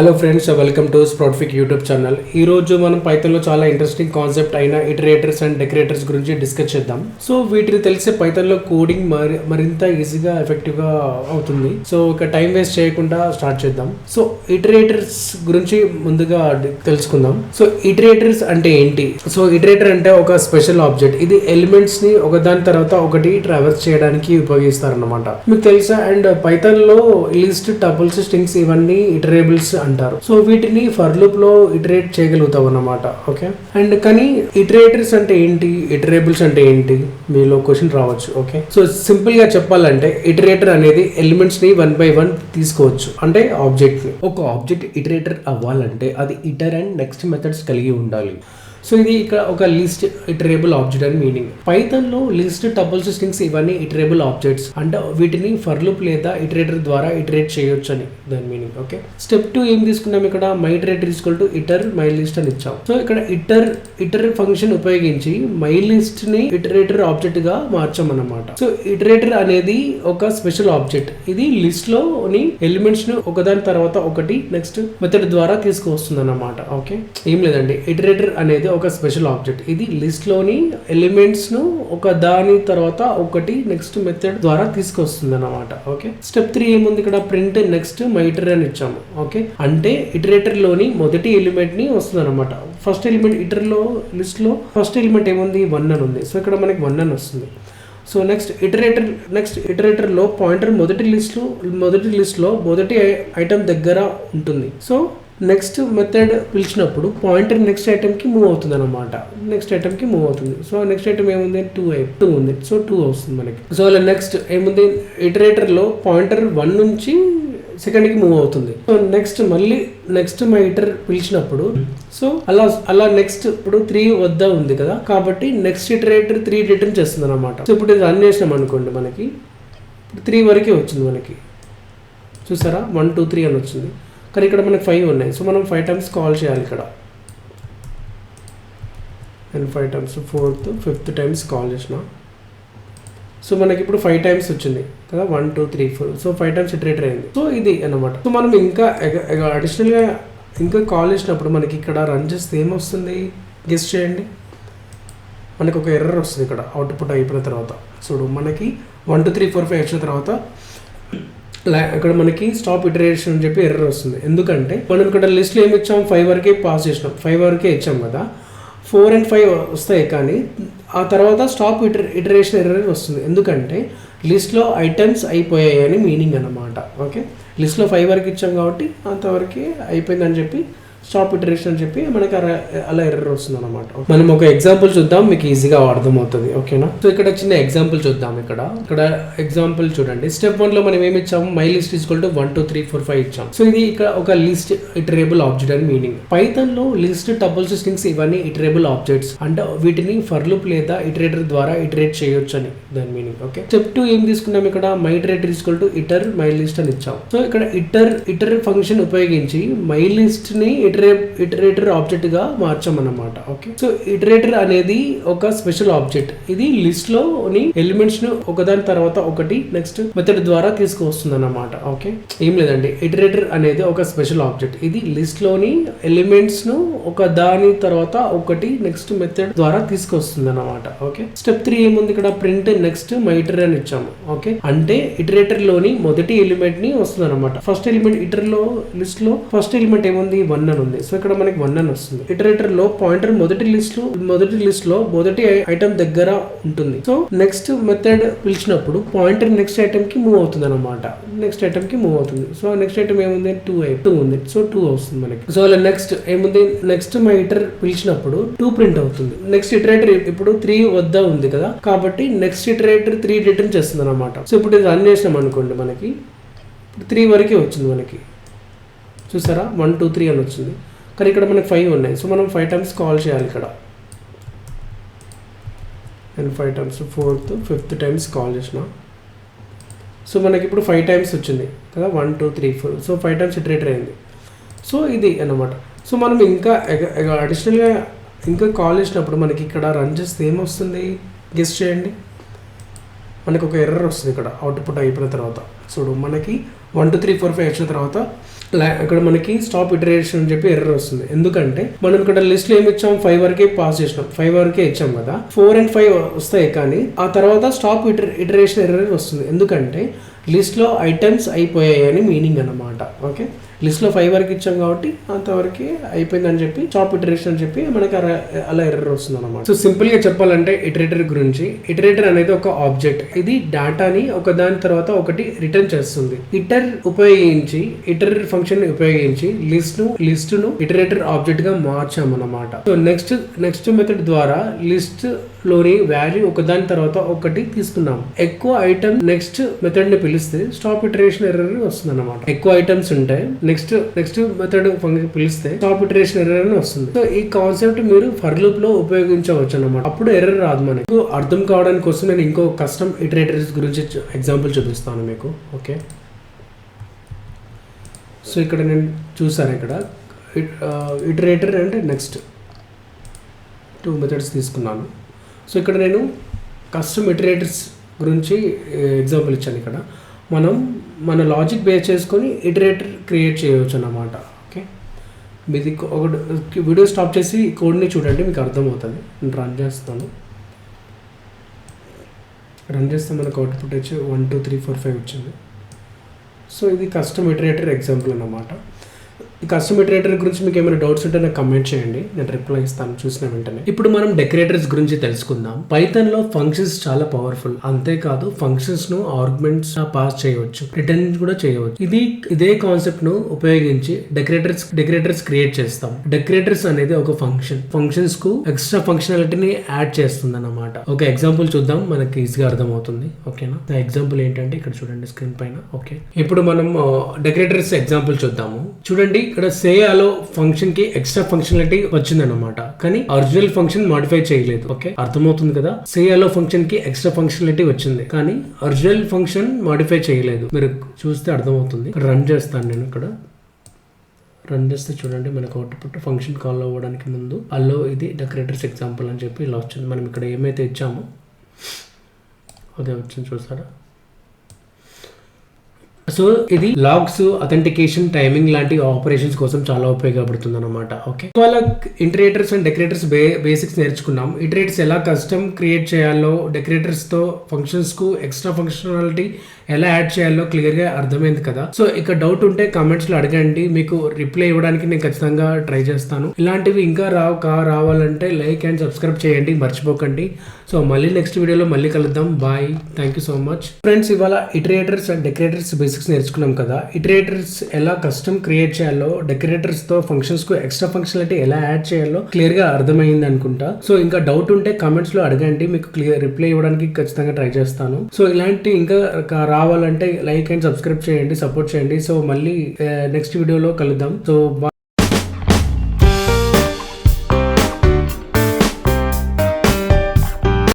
Hello friends welcome to Spratfik YouTube channel ఈ రోజు మనం పైథాన్లో చాలా ఇంట్రెస్టింగ్ కాన్సెప్ట్ అయిన ఇటరేటర్స్ అండ్ డెకరేటర్స్ గురించి డిస్కస్ చేద్దాం. సో వీటిని తెలిసే పైతన్లో కోడింగ్ మరి మరింత ఈజీగా ఎఫెక్టివ్గా అవుతుంది. సో ఒక టైం వేస్ట్ చేయకుండా స్టార్ట్ చేద్దాం. సో ఇటరేటర్స్ గురించి ముందుగా తెలుసుకుందాం. సో ఇటరేటర్స్ అంటే ఏంటి? సో ఇటరేటర్ అంటే ఒక స్పెషల్ ఆబ్జెక్ట్ ఇది ఎలిమెంట్స్ని ఒకదాని తర్వాత ఒకటి ట్రావెల్స్ చేయడానికి ఉపయోగిస్తారన్నమాట. మీకు తెలుసా? అండ్ పైతన్లో లిస్ట్ టబుల్స్ స్ట్రింగ్స్ ఇవన్నీ ఇటరేబుల్స్ అంటారు. సో వీటిని ఫర్ లూప్లో ఇటరేట్ చేయగలుగుతాం అన్నమాట. ఓకే అండ్ కానీ ఇటరేటర్స్ అంటే ఏంటి? ఇటరేబుల్స్ అంటే ఏంటి? మీలో క్వశ్చన్ రావచ్చు. ఓకే సో సింపుల్గా చెప్పాలంటే ఇటరేటర్ అనేది ఎలిమెంట్స్ని వన్ బై వన్ తీసుకోవచ్చు. అంటే ఆబ్జెక్ట్ ఒక ఆబ్జెక్ట్ ఇటరేటర్ అవ్వాలంటే అది ఇటర్ అండ్ నెక్స్ట్ మెథడ్స్ కలిగి ఉండాలి. సో ఇది ఇక్కడ ఒక లిస్ట్ ఇటరేబుల్ ఆబ్జెక్ట్ అని మీనింగ్. పైథాన్లో లిస్ట్ టబుల్స్ స్ట్రింగ్స్ ఇవన్నీ ఇటరేబుల్ ఆబ్జెక్ట్స్. అంటే వీటిని ఫర్లుప్ లేదా ఇటరేటర్ ద్వారా ఇటరేట్ చేయొచ్చు అని దాని మీనింగ్ ఓకే? స్టెప్ టూ ఏం తీసుకున్నాం ఇక్కడ? My iterator equal to iter my list అని ఇచ్చాం. సో ఇక్కడ ఇటర్ ఇటర్ ఫంక్షన్ ఉపయోగించి మై లిస్ట్ని ఇటరేటర్ ఆబ్జెక్ట్గా మార్చాం సో ఇటరేటర్ అనేది ఒక స్పెషల్ ఆబ్జెక్ట్ ఇది లిస్ట్లోని ఎలిమెంట్స్ను ఒకదాని తర్వాత ఒకటి నెక్స్ట్ మెథడ్ ద్వారా తీసుకువస్తుంది అన్నమాట ఓకే? ఏం లేదండి. ఇటరేటర్ అనేది ఒక స్పెషల్ ఆబ్జెక్ట్ ఇది లిస్ట్లోని ఎలిమెంట్స్ను ఒక దాని తర్వాత ఒకటి నెక్స్ట్ మెథడ్ ద్వారా తీసుకొస్తుంది అనమాట ఓకే స్టెప్ త్రీ ఏముంది ఇక్కడ? ప్రింట్ నెక్స్ట్ మైటర్ అని ఇచ్చాము. ఓకే అంటే ఇటరేటర్లోని మొదటి ఎలిమెంట్ని వస్తుంది అనమాట ఫస్ట్ ఎలిమెంట్ ఇటర్లో లిస్ట్లో ఫస్ట్ ఎలిమెంట్ ఏముంది? వన్ అని ఉంది. సో ఇక్కడ మనకి వన్ అని వస్తుంది. సో నెక్స్ట్ ఇటరేటర్ నెక్స్ట్ ఇటరేటర్లో పాయింటర్ మొదటి లిస్ట్లో మొదటి లిస్ట్లో మొదటి ఐటమ్ దగ్గర ఉంటుంది. సో నెక్స్ట్ మెథడ్ పిలిచినప్పుడు పాయింటర్ నెక్స్ట్ ఐటమ్కి మూవ్ అవుతుంది అనమాట నెక్స్ట్ ఐటమ్కి మూవ్ అవుతుంది. సో నెక్స్ట్ ఐటమ్ ఏముంది? టూ టూ ఉంది. సో టూ వస్తుంది మనకి. సో అలా నెక్స్ట్ ఏముంది? ఇటరేటర్లో పాయింటర్ వన్ నుంచి సెకండ్కి మూవ్ అవుతుంది. సో నెక్స్ట్ మళ్ళీ నెక్స్ట్ మా ఇటర్ పిలిచినప్పుడు సో అలా అలా నెక్స్ట్ ఇప్పుడు త్రీ వద్ద ఉంది కదా? కాబట్టి నెక్స్ట్ ఇటరేటర్ త్రీ రిటర్న్ చేస్తుంది అనమాట సో ఇప్పుడు ఇది రన్ చేసినాం అనుకోండి మనకి. త్రీ వరకే వచ్చింది మనకి. చూసారా? వన్ టూ త్రీ అని వచ్చింది. కానీ ఇక్కడ మనకి ఫైవ్ ఉన్నాయి. సో మనం ఫైవ్ టైమ్స్ కాల్ చేయాలి ఇక్కడ. And five times fourth fifth times call చేసిన. సో మనకి ఇప్పుడు ఫైవ్ టైమ్స్ వచ్చింది. కదా one two three four so five times iterator అయింది. సో ఇది అన్నమాట. సో మనం ఇంకా అడిషనల్గా ఇంకా కాల్ చేసినప్పుడు మనకి ఇక్కడ రన్ చేస్తే ఏమొస్తుంది? గెస్ట్ చేయండి. మనకు ఒక ఎర్రర్ వస్తుంది ఇక్కడ. అవుట్పుట్ అయిపోయిన తర్వాత. చూడు మనకి one two three four five వచ్చిన తర్వాత ఇక్కడ మనకి స్టాప్ ఇటరేషన్ అని చెప్పి ఎర్రర్ వస్తుంది. ఎందుకంటే మనం ఇక్కడ లిస్ట్లో ఏమి ఇచ్చాం? ఫైవ్ వరకే పాస్ చేసినాం. ఫైవ్ వరకే ఇచ్చాం కదా. ఫోర్ అండ్ ఫైవ్ వస్తాయి కానీ ఆ తర్వాత స్టాప్ ఇటర్ ఇటరేషన్ ఎర్రర్ వస్తుంది. ఎందుకంటే లిస్ట్లో ఐటమ్స్ అయిపోయాయి అని మీనింగ్ అన్నమాట. ఓకే లిస్ట్లో ఫైవ్ వరకు ఇచ్చాం కాబట్టి అంతవరకే అయిపోయిందని చెప్పి షార్ప్ ఇటరేషన్ అని చెప్పి మనకి అలా- అలా ఎర్రర్ వస్తుంది అనమాట మనం ఒక ఎగ్జాంపుల్ చూద్దాం మీకు ఈజీగా అర్థమవుతుంది ఓకేనా సో ఇక్కడ చిన్న ఎగ్జాంపుల్ చూద్దాం ఇక్కడ. ఇక్కడ ఎగ్జాంపుల్ చూడండి. స్టెప్ వన్లో మనం ఏమి ఇచ్చాము? My list equal to one two three four five ఇచ్చాం. సో ఇది ఇక్కడ ఒక లిస్ట్ ఇటరేబుల్ ఆబ్జెక్ట్ అని మీనింగ్ పైథన్లో లిస్ట్ టబుల్స్ స్ట్రింగ్స్ ఇవన్నీ ఇటరేబుల్ ఆబ్జెక్ట్స్ అంటే వీటిని ఫర్ లూప్ లేదా ఇటరేటర్ ద్వారా ఇటరేట్ చేయొచ్చు అని దాని మీనింగ్ ఓకే స్టెప్ టూ ఏం తీసుకున్నాం ఇక్కడ? My iterator equal to iter my list అని ఇచ్చాం. సో ఇక్కడ ఇటర్ ఇటర్ ఫంక్షన్ ఉపయోగించి మై లిస్ట్ని ఇటర్ ఇటరేటర్ ఆబ్జెక్ట్గా మార్చామన్నమాట ఓకే సో ఇటరేటర్ అనేది ఒక స్పెషల్ ఆబ్జెక్ట్ ఇది లిస్ట్ ఎలిమెంట్స్ను ఎలిమెంట్స్ను ఒకదాని తర్వాత ఒకటి నెక్స్ట్ మెథడ్ ద్వారా తీసుకువస్తుంది అన్నమాట ఓకే ఏం లేదండి. ఇటరేటర్ అనేది ఒక స్పెషల్ ఆబ్జెక్ట్ ఇది లిస్ట్లోని ఎలిమెంట్స్ను ఒక దాని తర్వాత ఒకటి నెక్స్ట్ మెథడ్ ద్వారా తీసుకొస్తుంది అన్నమాట ఓకే స్టెప్ త్రీ ఏముంది ఇక్కడ? ప్రింట్ నెక్స్ట్ మైటర్ అని ఇచ్చాము ఓకే అంటే ఇటరేటర్లోని మొదటి ఎలిమెంట్ని వస్తుంది అనమాట ఫస్ట్ ఎలిమెంట్ ఇటర్లో లిస్ట్లో ఫస్ట్ ఎలిమెంట్ ఏముంది? వన్ అని ఉంది. సో ఇక్కడ మనకి వన్ అని వస్తుంది. ఇటరేటర్లో పాయింటర్ మొదటి లిస్ట్ మొదటి లిస్ట్లో మొదటి ఐటమ్ దగ్గర ఉంటుంది. సో నెక్స్ట్ మెథడ్ పిలిచినప్పుడు పాయింటర్ నెక్స్ట్ ఐటమ్కి మూవ్ అవుతుంది అనమాట నెక్స్ట్ ఐటమ్కి మూవ్ అవుతుంది. సో నెక్స్ట్ ఐటమ్ ఏముంది? టూ టూ ఉంది. సో టూ వస్తుంది మనకి. సో అలా నెక్స్ట్ ఏముంది? నెక్స్ట్ మా ఇటర్ పిలిచినప్పుడు టూ ప్రింట్ అవుతుంది. నెక్స్ట్ ఇటరేటర్ ఇప్పుడు త్రీ వద్ద ఉంది కదా. కాబట్టి నెక్స్ట్ ఇటరేటర్ త్రీ రిటర్న్ చేస్తుంది అనమాట సో ఇప్పుడు ఇది రన్ చేసినాం అనుకోండి మనకి. ఇప్పుడు త్రీ వరకే వచ్చింది మనకి. చూసారా? వన్ టూ త్రీ అని వచ్చింది. కానీ ఇక్కడ మనకి ఫైవ్ ఉన్నాయి. సో మనం ఫైవ్ టైమ్స్ కాల్ చేయాలి ఇక్కడ. And five times fourth fifth times call చేసిన. సో మనకి ఇప్పుడు ఫైవ్ టైమ్స్ వచ్చింది కదా? One two three four so five times iterator అయింది. సో ఇది అన్నమాట. సో మనం ఇంకా అడిషనల్గా ఇంకా కాల్ చేసినప్పుడు మనకి ఇక్కడ రన్ చేస్తే ఏమొస్తుంది? గెస్ట్ చేయండి. మనకు ఒక ఎర్రర్ వస్తుంది ఇక్కడ. అవుట్పుట్ అయిపోయిన తర్వాత. చూడు మనకి one two three four five వచ్చిన తర్వాత అక్కడ మనకి స్టాప్ ఇటరేషన్ అని చెప్పి ఎర్రర్ వస్తుంది. ఎందుకంటే మనం ఇక్కడ లిస్ట్లో ఏమి ఇచ్చాం? ఫైవ్ వరకే పాస్ చేసినాం. ఫైవ్ వరకే ఇచ్చాం కదా. ఫోర్ అండ్ ఫైవ్ వస్తాయి కానీ ఆ తర్వాత స్టాప్ ఇటర్ ఇటరేషన్ ఎర్రర్ వస్తుంది. ఎందుకంటే లిస్ట్లో ఐటమ్స్ అయిపోయాయి అని మీనింగ్ అన్నమాట. ఓకే లిస్ట్లో ఫైవ్ వరకు ఇచ్చాం కాబట్టి అంతవరకు అయిపోయిందని చెప్పి స్టాప్ ఇటరేషన్ అని చెప్పి మనకి అలా- అలా ఎర్రర్ వస్తుంది అనమాట సో సింపుల్గా చెప్పాలంటే ఇటరేటర్ గురించి. ఇటరేటర్ అనేది ఒక ఆబ్జెక్ట్ ఇది డేటాని ఒక దాని తర్వాత ఒకటి రిటర్న్ చేస్తుంది. ఇటర్ ఉపయోగించి ఇటర్ ఫంక్షన్ ఉపయోగించి లిస్ట్ను లిస్ట్ను ఇటరేటర్ ఆబ్జెక్ట్గా మార్చామన్నమాట. సో నెక్స్ట్ నెక్స్ట్ మెథడ్ ద్వారా లిస్ట్లోని వాల్యూ ఒకదాని తర్వాత ఒకటి తీసుకున్నాం. ఎక్కువ ఐటమ్ నెక్స్ట్ మెథడ్ని పిలిస్తే స్టాప్ ఇటరేషన్ ఎర్రర్ వస్తుంది అనమాట ఎక్కువ ఐటమ్స్ ఉంటాయి నెక్స్ట్ నెక్స్ట్ మెథడ్ పిలిస్తే స్టాప్ ఇటరేషన్ ఎర్రర్ అని వస్తుంది. సో ఈ కాన్సెప్ట్ మీరు ఫర్ లూప్లో ఉపయోగించవచ్చు అనమాట అప్పుడు ఎర్రర్ రాదు మనకు. అర్థం కావడానికి కోసం నేను ఇంకో కస్టమ్ ఇటరేటర్స్ గురించి ఎగ్జాంపుల్ చూపిస్తాను మీకు. ఓకే సో ఇక్కడ నేను చూసాను ఇక్కడ. ఇటరేటర్ అంటే నెక్స్ట్ టూ మెథడ్స్ తీసుకున్నాను. సో ఇక్కడ నేను కస్టమ్ ఇటరేటర్స్ గురించి ఎగ్జాంపుల్ ఇచ్చాను ఇక్కడ. మనం మన లాజిక్ బేస్ చేసుకొని ఇటరేటర్ క్రియేట్ చేయవచ్చు అన్నమాట. ఓకే మీది ఒక వీడియో స్టాప్ చేసి కోడ్ని చూడండి మీకు అర్థమవుతుంది. నేను రన్ చేస్తాను. రన్ చేస్తే మనకు అవుట్పుట్ వచ్చి one two three four five వచ్చింది. సో ఇది కస్టమ్ ఇటరేటర్ ఎగ్జాంపుల్ అన్నమాట. ఈ కస్టమ్ గురించి మీకు ఏమైనా డౌట్స్ ఉంటే నాకు కమెంట్ చేయండి. నేను రిప్లై ఇస్తాను. చూసిన వెంటనే. ఇప్పుడు మనం డెకరేటర్స్ గురించి తెలుసుకుందాం. పైథన్లో ఫంక్షన్స్ చాలా పవర్ఫుల్ అంతేకాదు ఫంక్షన్స్ను ఆర్గ్యుమెంట్స్ పాస్ చేయవచ్చు. రిటర్న్ కూడా చేయవచ్చు. ఇది ఇదే కాన్సెప్ట్ను ఉపయోగించి డెకరేటర్స్ డెకరేటర్స్ క్రియేట్ చేస్తాం. డెకరేటర్స్ అనేది ఒక ఫంక్షన్ ఫంక్షన్స్కు ఎక్స్ట్రా ఫంక్షనాలిటీని యాడ్ చేస్తుంది అన్నమాట ఒక ఎగ్జాంపుల్ చూద్దాం. మనకి ఈజీగా అర్థమవుతుంది. ఓకేనా ఎగ్జాంపుల్ ఏంటంటే ఇక్కడ చూడండి స్క్రీన్ పైన. ఓకే ఇప్పుడు మనం uh, డెకరేటర్స్ ఎగ్జాంపుల్ చూద్దాము. చూడండి ఇక్కడ సేయాలో ఫంక్షన్కి ఎక్స్ట్రా ఫంక్షనాలిటీ వచ్చిందన్నమాట. కానీ ఒరిజినల్ ఫంక్షన్ మాడిఫై చేయలేదు. ఓకే అర్థమవుతుంది కదా? సేయాలో ఫంక్షన్కి ఎక్స్ట్రా ఫంక్షనాలిటీ వచ్చింది. కానీ ఒరిజినల్ ఫంక్షన్ మాడిఫై చేయలేదు. మీరు చూస్తే అర్థమవుతుంది. రన్ చేస్తాను నేను ఇక్కడ. రన్ చేస్తే చూడండి మనకు అవుట్పుట్ ఫంక్షన్ కాల్ అవ్వడానికి ముందు అల్లో ఇది డెకరేటర్స్ ఎగ్జాంపుల్ అని చెప్పి ఇలా వచ్చింది. మనం ఇక్కడ ఏమైతే ఇచ్చామో అదే వచ్చింది చూసారా? సో ఇది లాగ్స్ అథెంటికేషన్ టైమింగ్ లాంటి ఆపరేషన్స్ కోసం చాలా ఉపయోగపడుతుంది అనమాట ఓకే వాళ్ళ ఇంటరేటర్స్ అండ్ డెకరేటర్స్ బే బేసిక్స్ నేర్చుకున్నాం. ఇటరేటర్స్ ఎలా కస్టమ్ క్రియేట్ చేయాలో డెకరేటర్స్తో ఫంక్షన్స్కు ఎక్స్ట్రా ఫంక్షనాలిటీ ఎలా యాడ్ చేయాలో క్లియర్గా అర్థమైంది కదా. సో ఇక డౌట్ ఉంటే కామెంట్స్లో అడగండి. మీకు రిప్లై ఇవ్వడానికి నేను ఖచ్చితంగా ట్రై చేస్తాను. ఇలాంటివి ఇంకా రావు కా రావాలంటే లైక్ అండ్ సబ్స్క్రైబ్ చేయండి. మర్చిపోకండి. సో మళ్ళీ నెక్స్ట్ వీడియోలో మళ్ళీ కలుద్దాం. Bye thank you so much friends ఇవాళ ఇటరేటర్స్ అండ్ డెకరేటర్స్ బేసిక్స్ నేర్చుకున్నాం కదా. ఇటరేటర్స్ ఎలా కస్టమ్ క్రియేట్ చేయాలో డెకరేటర్స్తో ఫంక్షన్స్కు ఎక్స్ట్రా ఫంక్షనాలిటీ ఎలా యాడ్ చేయాలో క్లియర్గా అర్థమైంది అనుకుంటా. సో ఇంకా డౌట్ ఉంటే కామెంట్స్లో అడగండి. మీకు క్లియర్ రిప్లై ఇవ్వడానికి ఖచ్చితంగా ట్రై చేస్తాను. సో ఇలాంటి ఇంకా కావాలంటే లైక్ అండ్ సబ్స్క్రైబ్ చేయండి సపోర్ట్ చేయండి. సో మళ్ళీ uh, నెక్స్ట్ వీడియోలో కలుద్దాం. సో